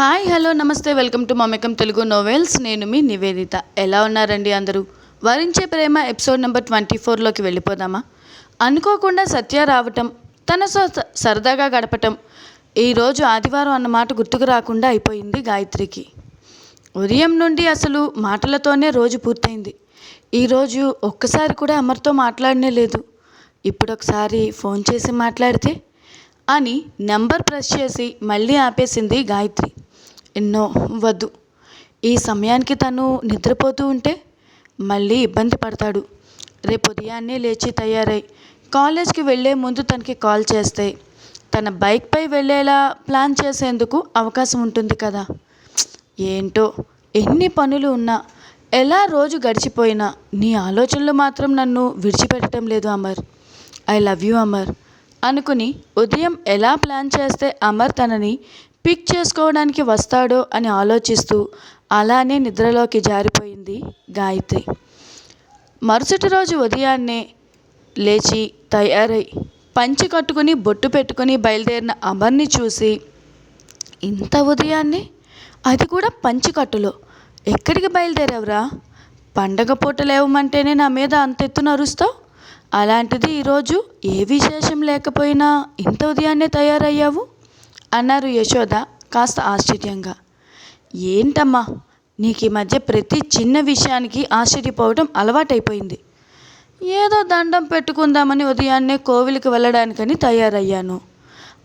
Hi hello నమస్తే welcome to Mamekam Telugu novels. నేను మీ నివేదిత. ఎలా ఉన్నారండి అందరూ? వరించే ప్రేమ ఎపిసోడ్ నెంబర్ ట్వంటీ ఫోర్లోకి వెళ్ళిపోదామా? అనుకోకుండా సత్య రావటం తన స- సరదాగా గడపటం ఈరోజు ఆదివారం అన్న మాట గుర్తుకు రాకుండా అయిపోయింది గాయత్రికి. ఉదయం నుండి అసలు మాటలతోనే రోజు పూర్తయింది. ఈరోజు ఒక్కసారి కూడా అమర్తో మాట్లాడనే లేదు. ఇప్పుడు ఒకసారి ఫోన్ చేసి మాట్లాడితే అని నెంబర్ ప్రెస్ చేసి మళ్ళీ ఆపేసింది గాయత్రి. ఎన్నో వద్దు. ఈ సమయానికి తను నిద్రపోతూ ఉంటే మళ్ళీ ఇబ్బంది పడతాడు. రేపు ఉదయాన్నే లేచి తయారై కాలేజ్కి వెళ్ళే ముందు తనకి కాల్ చేస్తే తన బైక్పై వెళ్ళేలా ప్లాన్ చేసేందుకు అవకాశం ఉంటుంది కదా. ఏంటో ఎన్ని పనులు ఉన్నా ఎలా రోజు గడిచిపోయినా నీ ఆలోచనలు మాత్రం నన్ను విడిచిపెట్టడం లేదు Amar. I love you Amar అనుకుని ఉదయం ఎలా ప్లాన్ చేస్తే అమర్ తనని పిక్ చేసుకోవడానికి వస్తాడో అని ఆలోచిస్తూ అలానే నిద్రలోకి జారిపోయింది గాయత్రి. మరుసటి రోజు ఉదయాన్నే లేచి తయారై పంచి కట్టుకుని బొట్టు పెట్టుకుని బయలుదేరిన అమర్ని చూసి ఇంత ఉదయాన్నే? అది కూడా పంచికట్టులో ఎక్కడికి బయలుదేరావురా? పండగ పూట లేవమంటేనే నా మీద అంత ఎత్తున అరుస్తావు? అలాంటిది ఈరోజు ఏ విశేషం లేకపోయినా ఇంత ఉదయాన్నే తయారయ్యావు? అన్నారు యశోద కాస్త ఆశ్చర్యంగా. ఏంటమ్మా నీకు ఈ మధ్య ప్రతి చిన్న విషయానికి ఆశ్చర్యపోవడం అలవాటైపోయింది. ఏదో దండం పెట్టుకుందామని ఉదయాన్నే కోవిలికి వెళ్ళడానికని తయారయ్యాను.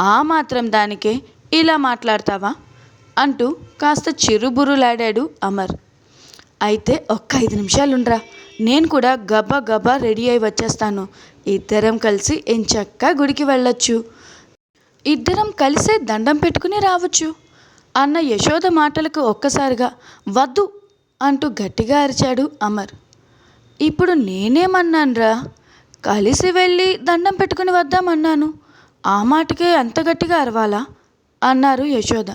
ఆ మాత్రం దానికే ఇలా మాట్లాడతావా? అంటూ కాస్త చిరుబురులాడాడు అమర్. అయితే ఒక్క ఐదు నిమిషాలుండ్రా నేను కూడా గబా గబా రెడీ అయి వచ్చేస్తాను. ఇద్దరం కలిసి ఎంచక్కా గుడికి వెళ్ళొచ్చు. ఇద్దరం కలిసే దండం పెట్టుకుని రావచ్చు. అన్న యశోద మాటలకు ఒక్కసారిగా వద్దు అంటూ గట్టిగా అరిచాడు అమర్. ఇప్పుడు నేనేమన్నానురా? కలిసి వెళ్ళి దండం పెట్టుకుని వద్దామన్నాను. ఆ మాటకే అంత గట్టిగా అరవాలా? అన్నారు యశోద.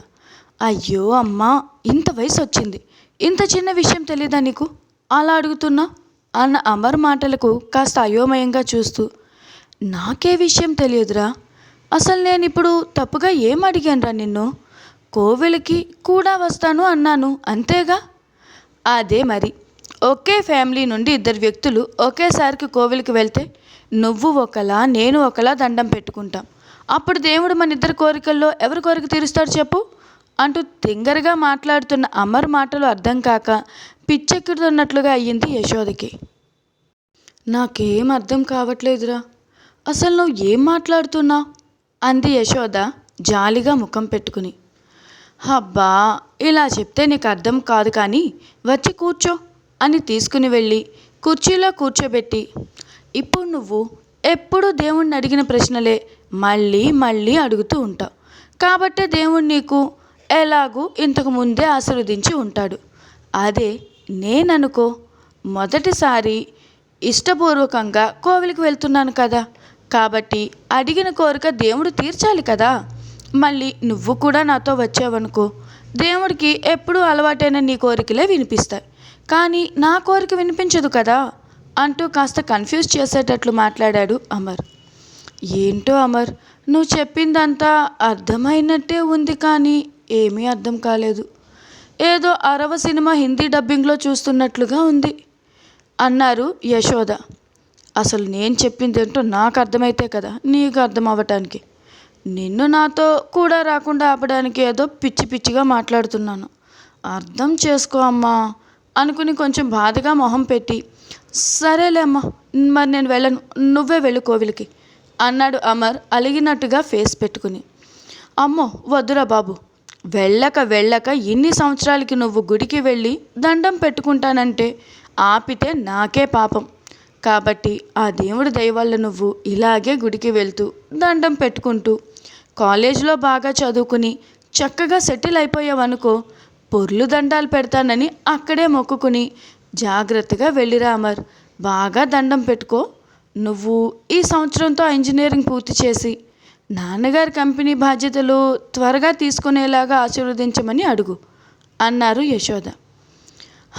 అయ్యో అమ్మా ఇంత వయసు వచ్చింది ఇంత చిన్న విషయం తెలీదా నీకు? అలా అడుగుతున్నా? అన్న అమర్ మాటలకు కాస్త అయోమయంగా చూస్తూ నాకే విషయం తెలియదురా. అసలు నేను ఇప్పుడు తప్పుగా ఏం అడిగానురా నిన్ను? కోవెలకి కూడా వస్తాను అన్నాను అంతేగా? అదే మరి. ఒకే ఫ్యామిలీ నుండి ఇద్దరు వ్యక్తులు ఒకేసారికి కోవిలికి వెళ్తే నువ్వు ఒకలా నేను ఒకలా దండం పెట్టుకుంటాం. అప్పుడు దేవుడు మన ఇద్దరి కోరికల్లో ఎవరి కోరిక తీరుస్తాడు చెప్పు? అంటూ తింగరగా మాట్లాడుతున్న అమర్ మాటలు అర్థం కాక పిచ్చెక్కుతున్నట్లుగా అయ్యింది యశోదకి. నాకేం అర్థం కావట్లేదురా. అసలు నువ్వు ఏం మాట్లాడుతున్నావు? అంది యశోద జాలిగా ముఖం పెట్టుకుని. అబ్బా ఇలా చెప్తే నీకు అర్థం కాదు కానీ వచ్చి కూర్చో అని తీసుకుని వెళ్ళి కుర్చీలో కూర్చోబెట్టి. ఇప్పుడు నువ్వు ఎప్పుడు దేవుణ్ణి అడిగిన ప్రశ్నలే మళ్ళీ మళ్ళీ అడుగుతూ ఉంటావు కాబట్టే దేవుడు నీకు ఎలాగూ ఇంతకు ముందే ఆశీర్వదించి ఉంటాడు. అదే నేననుకో మొదటిసారి ఇష్టపూర్వకంగా కోవిలికి వెళ్తున్నాను కదా. కాబట్టి అడిగిన కోరిక దేవుడు తీర్చాలి కదా. మళ్ళీ నువ్వు కూడా నాతో వచ్చావనుకో. దేవుడికి ఎప్పుడూ అలవాటైన నీ కోరికలే వినిపిస్తాయి. కానీ నా కోరిక వినిపించదు కదా. అంటూ కాస్త కన్ఫ్యూజ్ చేసేటట్లు మాట్లాడాడు అమర్. ఏంటో అమర్ నువ్వు చెప్పిందంతా అర్థమైనట్టే ఉంది కానీ ఏమీ అర్థం కాలేదు. ఏదో అరవ సినిమా హిందీ డబ్బింగ్లో చూస్తున్నట్లుగా ఉంది అన్నారు యశోద. అసలు నేను చెప్పింది ఏంటో నాకు అర్థమైతే కదా నీకు అర్థం అవ్వటానికి. నిన్ను నాతో కూడా రాకుండా ఆపడానికి ఏదో పిచ్చి పిచ్చిగా మాట్లాడుతున్నాను. అర్థం చేసుకో అమ్మా అనుకుని కొంచెం బాధగా మొహం పెట్టి సరేలే అమ్మా మరి నేను వెళ్ళను నువ్వే వెళ్ళు కోవిలికి అన్నాడు అమర్ అలిగినట్టుగా ఫేస్ పెట్టుకుని. అమ్మో వద్దురా బాబు వెళ్ళక వెళ్ళక ఇన్ని సంవత్సరాలకి నువ్వు గుడికి వెళ్ళి దండం పెట్టుకుంటానంటే ఆపితే నాకే పాపం. కాబట్టి ఆ దేవుడి దయ నువ్వు ఇలాగే గుడికి వెళ్తూ దండం పెట్టుకుంటూ కాలేజీలో బాగా చదువుకుని చక్కగా సెటిల్ అయిపోయావనుకో పొర్లు దండాలు పెడతానని అక్కడే మొక్కుకుని జాగ్రత్తగా వెళ్ళిరా అమర్. బాగా దండం పెట్టుకో. నువ్వు ఈ సంవత్సరంతో ఇంజనీరింగ్ పూర్తి చేసి నాన్నగారి కంపెనీ బాధ్యతలు త్వరగా తీసుకునేలాగా ఆశీర్వదించమని అడుగు అన్నారు యశోద.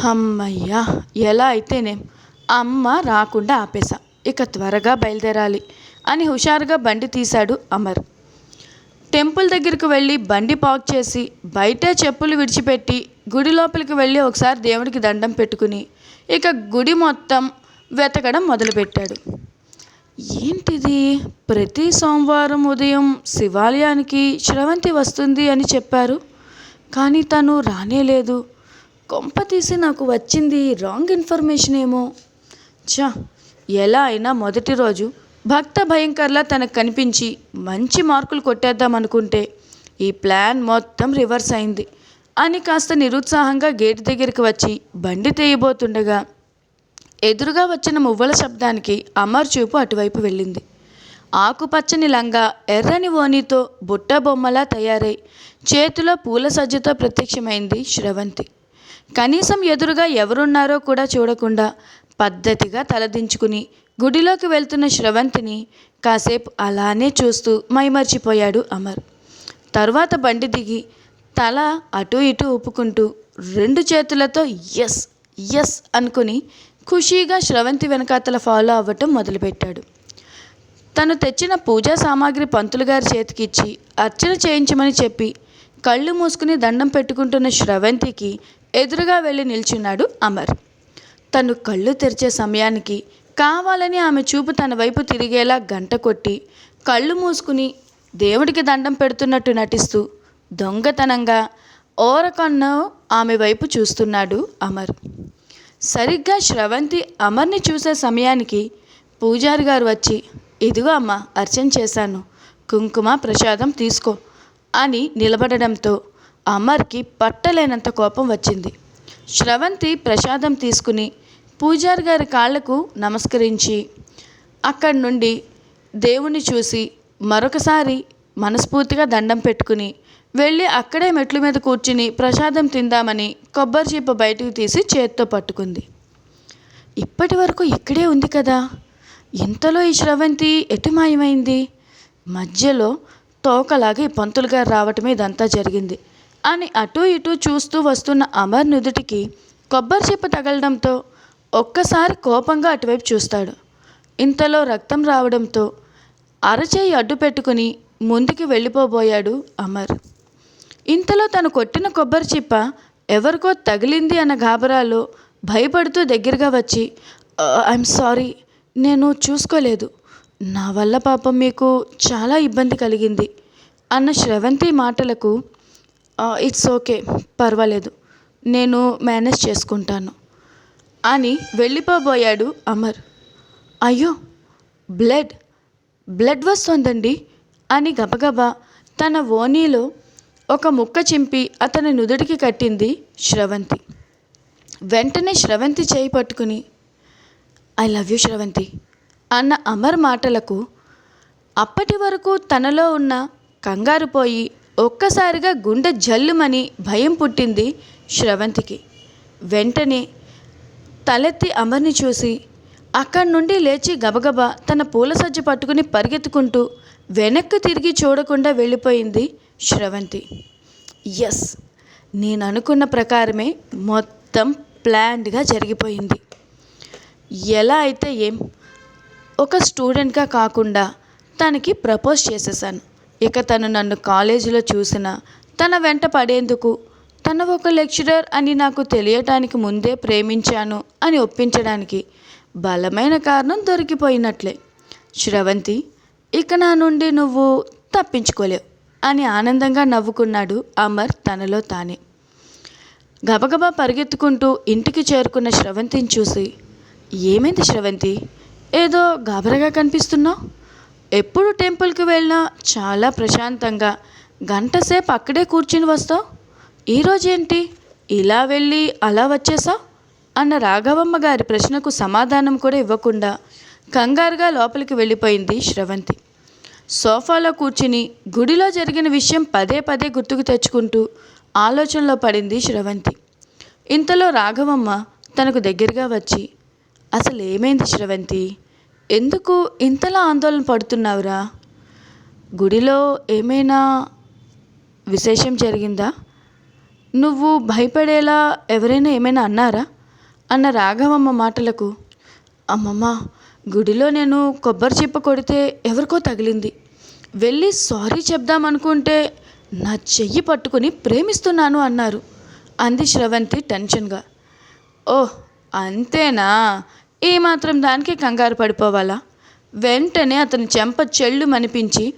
అమ్మయ్యా ఎలా అయితేనేం అమ్మ రాకుండా ఆపేశా. ఇక త్వరగా బయలుదేరాలి అని హుషారుగా బండి తీశాడు అమర్. టెంపుల్ దగ్గరికి వెళ్ళి బండి పార్క్ చేసి బయటే చెప్పులు విడిచిపెట్టి గుడి లోపలికి వెళ్ళి ఒకసారి దేవుడికి దండం పెట్టుకుని ఇక గుడి మొత్తం వెతకడం మొదలుపెట్టాడు. ఏంటిది? ప్రతి సోమవారం ఉదయం శివాలయానికి శ్రవంతి వస్తుంది అని చెప్పారు. కానీ తను రానే లేదు కొంప తీసి నాకు వచ్చింది రాంగ్ ఇన్ఫర్మేషన్ ఏమో. చా ఎలా అయినా మొదటి రోజు భక్త భయంకర్లా తనకు కనిపించి మంచి మార్కులు కొట్టేద్దామనుకుంటే ఈ ప్లాన్ మొత్తం రివర్స్ అయింది. అని కాస్త నిరుత్సాహంగా గేట్ దగ్గరికి వచ్చి బండి తీయబోతుండగా ఎదురుగా వచ్చిన మువ్వల శబ్దానికి అమర్ చూపు అటువైపు వెళ్ళింది. ఆకుపచ్చని లంగా ఎర్రని ఓనితో బుట్ట బొమ్మలా తయారై చేతిలో పూల సజ్జతో ప్రత్యక్షమైంది శ్రవంతి. కనీసం ఎదురుగా ఎవరున్నారో కూడా చూడకుండా పద్ధతిగా తలదించుకుని గుడిలోకి వెళ్తున్న శ్రవంతిని కాసేపు అలానే చూస్తూ మైమర్చిపోయాడు అమర్. తర్వాత బండి దిగి తల అటు ఇటు ఊపుకుంటూ రెండు చేతులతో ఎస్ ఎస్ అనుకుని ఖుషీగా శ్రవంతి వెనకాతల ఫాలో అవ్వటం మొదలుపెట్టాడు. తను తెచ్చిన పూజా సామాగ్రి పంతులు గారి చేతికిచ్చి అర్చన చేయించమని చెప్పి కళ్ళు మూసుకుని దండం పెట్టుకుంటున్న శ్రవంతికి ఎదురుగా వెళ్ళి నిల్చున్నాడు అమర్. తను కళ్ళు తెరిచే సమయానికి కావాలని ఆమె చూపు తన వైపు తిరిగేలా గంట కొట్టి కళ్ళు మూసుకుని దేవుడికి దండం పెడుతున్నట్టు నటిస్తూ దొంగతనంగా ఓరకొన్న ఆమె వైపు చూస్తున్నాడు అమర్. సరిగ్గా శ్రవంతి అమర్ని చూసే సమయానికి పూజారి గారు వచ్చి ఇదిగో అమ్మ అర్చన చేశాను. కుంకుమ ప్రసాదం తీసుకో అని నిలబడడంతో అమర్కి పట్టలేనంత కోపం వచ్చింది. శ్రవంతి ప్రసాదం తీసుకుని పూజారి గారి కాళ్ళకు నమస్కరించి అక్కడి నుండి దేవుణ్ణి చూసి మరొకసారి మనస్ఫూర్తిగా దండం పెట్టుకుని వెళ్ళి అక్కడే మెట్ల మీద కూర్చుని ప్రసాదం తిందామని కొబ్బరి చీప బయటకు తీసి చేత్తో పట్టుకుంది. ఇప్పటి వరకు ఇక్కడే ఉంది కదా. ఇంతలో ఈ శ్రవంతి ఎటు మాయమైంది మధ్యలో తోకలాగి పంతులు గారు రావటమే ఇదంతా జరిగింది అని అటు ఇటు చూస్తూ వస్తున్న అమర్ నుదుటికి కొబ్బరి చిప్ప తగలడంతో ఒక్కసారి కోపంగా అటువైపు చూస్తాడు. ఇంతలో రక్తం రావడంతో అరచేయి అడ్డు పెట్టుకుని ముందుకు వెళ్ళిపోబోయాడు అమర్. ఇంతలో తను కొట్టిన కొబ్బరి చిప్ప ఎవరికో తగిలింది అన్న గాబరాలో భయపడుతూ దగ్గరగా వచ్చి ఐఎమ్ సారీ నేను చూసుకోలేదు. నా వల్ల పాపం మీకు చాలా ఇబ్బంది కలిగింది అన్న శ్రవంతి మాటలకు ఇట్స్ ఓకే పర్వాలేదు. నేను మేనేజ్ చేసుకుంటాను. అని వెళ్ళిపోబోయాడు అమర్. అయ్యో బ్లడ్ బ్లడ్ వస్తోందండి అని గబగబా తన ఓనీలో ఒక ముక్క చింపి అతని నుదుటికి కట్టింది శ్రవంతి. వెంటనే శ్రవంతి చేయి పట్టుకుని ఐ లవ్ యూ శ్రవంతి అన్న అమర్ మాటలకు అప్పటి వరకు తనలో ఉన్న కంగారు పోయి ఒక్కసారిగా గుండె జల్లుమని భయం పుట్టింది శ్రవంతికి. వెంటనే తలెత్తి అమర్ని చూసి అక్కడి నుండి లేచి గబగబా తన పూల సజ్జ పట్టుకుని పరిగెత్తుకుంటూ వెనక్కి తిరిగి చూడకుండా వెళ్ళిపోయింది శ్రవంతి. ఎస్ నేను అనుకున్న ప్రకారమే మొత్తం ప్లాన్డ్గా జరిగిపోయింది. ఎలా అయితే ఏం ఒక స్టూడెంట్గా కాకుండా తనకి ప్రపోజ్ చేసేసాను ఇక తను నన్ను కాలేజీలో చూసిన తన వెంట పడేందుకు తన ఒక లెక్చరర్ అని నాకు తెలియటానికి ముందే ప్రేమించాను అని ఒప్పించడానికి బలమైన కారణం దొరికిపోయినట్లే. శ్రవంతి ఇక నా నుండి నువ్వు తప్పించుకోలేవు అని ఆనందంగా నవ్వుకున్నాడు అమర్ తనలో తానే. గబగబా పరిగెత్తుకుంటూ ఇంటికి చేరుకున్న శ్రవంతిని చూసి ఏమైంది శ్రవంతి? ఏదో గాబరగా కనిపిస్తున్నావు? ఎప్పుడు టెంపుల్కి వెళ్ళినా చాలా ప్రశాంతంగా గంటసేపు అక్కడే కూర్చుని వస్తావు? ఈరోజు ఏంటి ఇలా వెళ్ళి అలా వచ్చేసా? అన్న రాఘవమ్మ గారి ప్రశ్నకు సమాధానం కూడా ఇవ్వకుండా కంగారుగా లోపలికి వెళ్ళిపోయింది శ్రవంతి. సోఫాలో కూర్చుని గుడిలో జరిగిన విషయం పదే పదే గుర్తుకు తెచ్చుకుంటూ ఆలోచనలో పడింది శ్రవంతి. ఇంతలో రాఘవమ్మ తనకు దగ్గరగా వచ్చి అసలు ఏమైంది శ్రవంతి? ఎందుకు ఇంతలా ఆందోళన పడుతున్నావురా? గుడిలో ఏమైనా విశేషం జరిగిందా? నువ్వు భయపడేలా ఎవరైనా ఏమైనా అన్నారా? అన్న రాఘవమ్మ మాటలకు అమ్మమ్మ గుడిలో నేను కొబ్బరి చిప్ప కొడితే ఎవరికో తగిలింది. వెళ్ళి సారీ చెప్దామనుకుంటే నా చెయ్యి పట్టుకుని ప్రేమిస్తున్నాను అన్నారు. అంది శ్రవంతి టెన్షన్గా. ఓహ్ అంతేనా? ఈ మాత్రం దానికి కంగారు పడిపోవాలా? వెంటనే అతని చెంప చెళ్ళు మనిపించి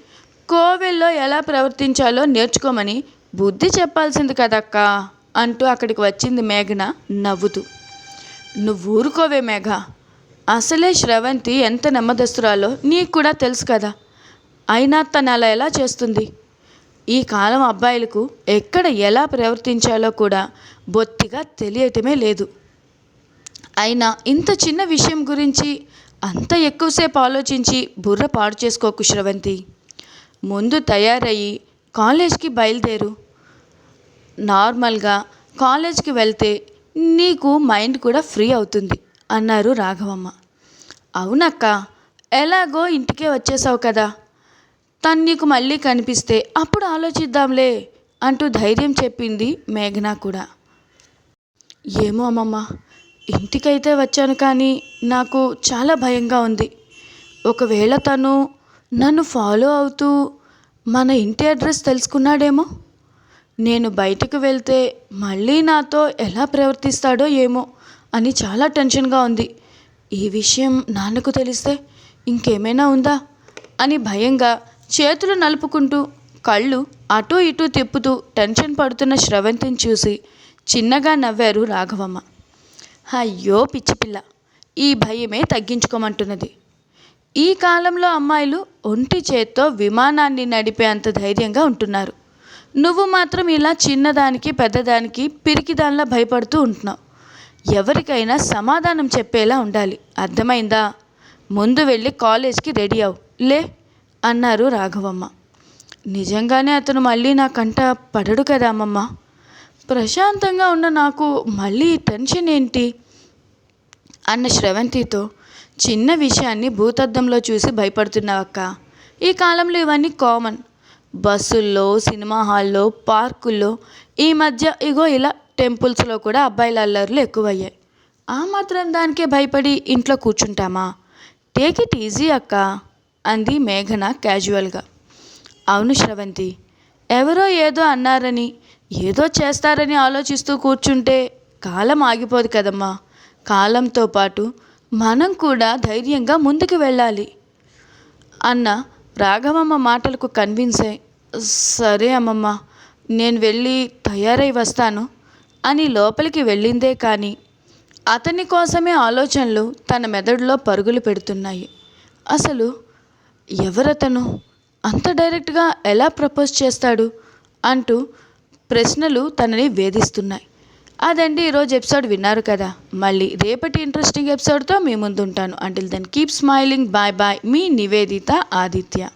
కోవిల్లో ఎలా ప్రవర్తించాలో నేర్చుకోమని బుద్ధి చెప్పాల్సింది కదక్క? అంటూ అక్కడికి వచ్చింది మేఘన. నవ్వుతూ. నువ్వు ఊరుకోవే మేఘ. అసలే శ్రవంతి ఎంత నెమ్మదస్తురాలో నీకు కూడా తెలుసు కదా. అయినా తను అలా ఎలా చేస్తుంది? ఈ కాలం అబ్బాయిలకు ఎక్కడ ఎలా ప్రవర్తించాలో కూడా బొత్తిగా తెలియటమే లేదు. అయినా ఇంత చిన్న విషయం గురించి అంత ఎక్కువసేపు ఆలోచించి బుర్ర పాడు చేసుకోకు శ్రవంతి. ముందు తయారయ్యి కాలేజ్కి బయలుదేరు. నార్మల్గా కాలేజ్కి వెళ్తే నీకు మైండ్ కూడా ఫ్రీ అవుతుంది అన్నారు రాఘవమ్మ. అవునక్క ఎలాగో ఇంటికే వచ్చేసావు కదా. తను నీకు మళ్ళీ కనిపిస్తే అప్పుడు ఆలోచిద్దాంలే అంటూ ధైర్యం చెప్పింది మేఘన కూడా. ఏమో అమ్మమ్మ ఇంటికైతే వచ్చాను కానీ నాకు చాలా భయంగా ఉంది. ఒకవేళ తను నన్ను ఫాలో అవుతూ మన ఇంటి అడ్రస్ తెలుసుకున్నాడేమో. నేను బయటకు వెళ్తే మళ్ళీ నాతో ఎలా ప్రవర్తిస్తాడో ఏమో అని చాలా టెన్షన్గా ఉంది. ఈ విషయం నాన్నకు తెలిస్తే ఇంకేమైనా ఉందా? అని భయంగా చేతులు నలుపుకుంటూ కళ్ళు అటూ ఇటూ తిప్పుతూ టెన్షన్ పడుతున్న శ్రవంతిని చూసి చిన్నగా నవ్వారు రాఘవమ్మ. అయ్యో పిచ్చిపిల్ల ఈ భయమే తగ్గించుకోమంటున్నది. ఈ కాలంలో అమ్మాయిలు ఒంటి చేత్తో విమానాన్ని నడిపే అంత ధైర్యంగా ఉంటున్నారు. నువ్వు మాత్రం ఇలా చిన్నదానికి పెద్దదానికి పిరికిదానిలా భయపడుతూ ఉంటున్నావు. ఎవరికైనా సమాధానం చెప్పేలా ఉండాలి. అర్థమైందా? ముందు వెళ్ళి కాలేజ్కి రెడీ అవు లే అన్నారు రాఘవమ్మ. నిజంగానే అతను మళ్ళీ నా కంట పడడు కదా అమ్మమ్మ. ప్రశాంతంగా ఉన్న నాకు మళ్ళీ టెన్షన్ ఏంటి? అన్న శ్రవంతితో చిన్న విషయాన్ని భూతద్దంలో చూసి భయపడుతున్నావక్క. ఈ కాలంలో ఇవన్నీ కామన్. బస్సుల్లో సినిమా హాల్లో పార్కుల్లో ఈ మధ్య ఇగో ఇలా టెంపుల్స్లో కూడా అబ్బాయిల అల్లర్లు ఎక్కువయ్యాయి. ఆ మాత్రం దానికే భయపడి ఇంట్లో కూర్చుంటామా? టేక్ ఇట్ ఈజీ అక్క అంది మేఘన క్యాజువల్గా. అవును శ్రవంతి ఎవరో ఏదో అన్నారని ఏదో చేస్తారని ఆలోచిస్తూ కూర్చుంటే కాలం ఆగిపోదు కదమ్మా. కాలంతో పాటు మనం కూడా ధైర్యంగా ముందుకు వెళ్ళాలి. అన్న రాఘవమ్మ మాటలకు కన్విన్స్ అయి సరే అమ్మమ్మ నేను వెళ్ళి తయారై వస్తాను. అని లోపలికి వెళ్ళిందే కానీ అతని కోసమే ఆలోచనలు తన మెదడులో పరుగులు పెడుతున్నాయి. అసలు ఎవరతను? అంత డైరెక్ట్గా ఎలా ప్రపోజ్ చేస్తాడు? అంటూ ప్రశ్నలు తనని వేధిస్తున్నాయి. అదండి ఈరోజు ఎపిసోడ్ విన్నారు కదా. మళ్ళీ రేపటి ఇంట్రెస్టింగ్ ఎపిసోడ్తో మీ ముందుంటాను. Until then keep smiling bye bye మీ నివేదిత ఆదిత్య.